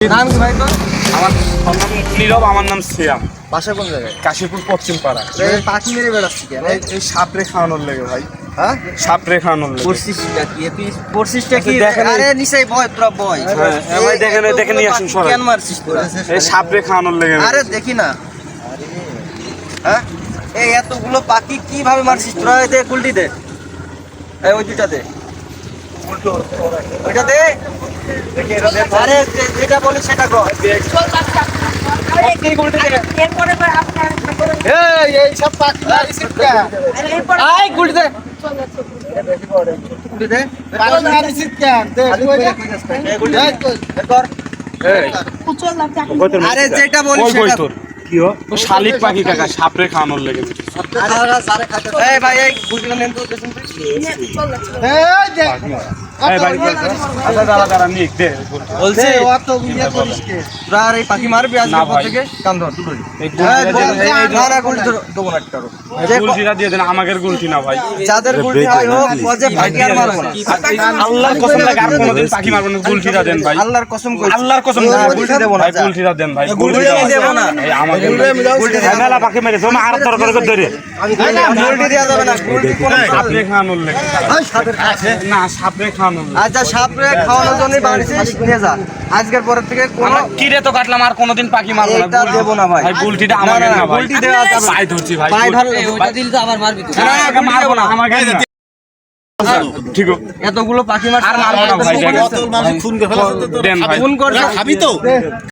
নাম কি ভাই তোর? আমার নাম নীরব আমার নাম শ্যাম বাসা কোন জায়গায়? কাশীপুর পশ্চিম পাড়া পাখি মেরে বেড়াচ্ছি কেন এই এই সাপরে খাওয়ানোর লেগে ভাই। হ্যাঁ? সাপরে খাওয়ানোর লেগে। পড়ছিসটা কি? তুই পড়ছিসটা কি? আচ্ছা, আরে বয় বয় হ্যাঁ, হ্যাঁ ভাই, দেখেন, দেখেন, নিয়ে আসুন, পাখি কেন মারছিস এই সাপরে খাওয়ানোর লেগে আরে দেখি না। হ্যাঁ? এই এতগুলো পাখি কীভাবে মারছিস তোরা? কুলটি দে। এই ওই দুইটা দে। ওইটা দে। আরে যেটা বলি সেটা কর। এরপরে তো আপনার এই এই সব পাখি মারছিস কেন এরপরে আই কুলটি দে। কুলটি দে পাখি মারছিস কেন দে। এই দে। কর। আরে যেটা বলি সেটা তোর কি ও? শালিক পাখি কাকা সাপরে খাওয়ানোর লেগে এই ভাই এই গুটিটা নেন তো এই ভাই আচ্ছা আর এই পাখি মারবি আজকে আমাদের গুলটি না ভাই। যাদের গুলটি হয় হোক আর মারবো না। আল্লাহর কসম লাগে আর কোনোদিন পাখি মারবো না গুলটিটা দেন ভাই। আল্লাহর কসম আল্লাহর কসম না, গুলটি দেবো না গুলটিটা দেন ভাই গুলটিটা দেবো না। এই আমাকে গুলটি। মেলা পাখি মেরেছে ও আর তর করে ধরে। গুলটি দেওয়া যাবে না গুলটি কোন সাপরে খাওয়ানোর না সাপরে খাওয়ানোর লেগে। আচ্ছা সাপরে খাওয়ানোর জন্য বাড়িছিস নিয়ে যা আজকের পরের থেকে কোনো কিরে তো কাটলাম আর কোনোদিন পাখি মারবো না এটা দেবো না ভাই। ভাই গুলটিটা না, আমাকে না, গুলটি দেওয়া যাবে না। ধরছি ভাই পায়ে ধর ওটা দিল তো আবার মারবি। না, না, মারবো না। আমাকে ঠিক এতগুলো পাখি মারছিস আর মারবো না ভাই, ফোন করছে খাবি তো।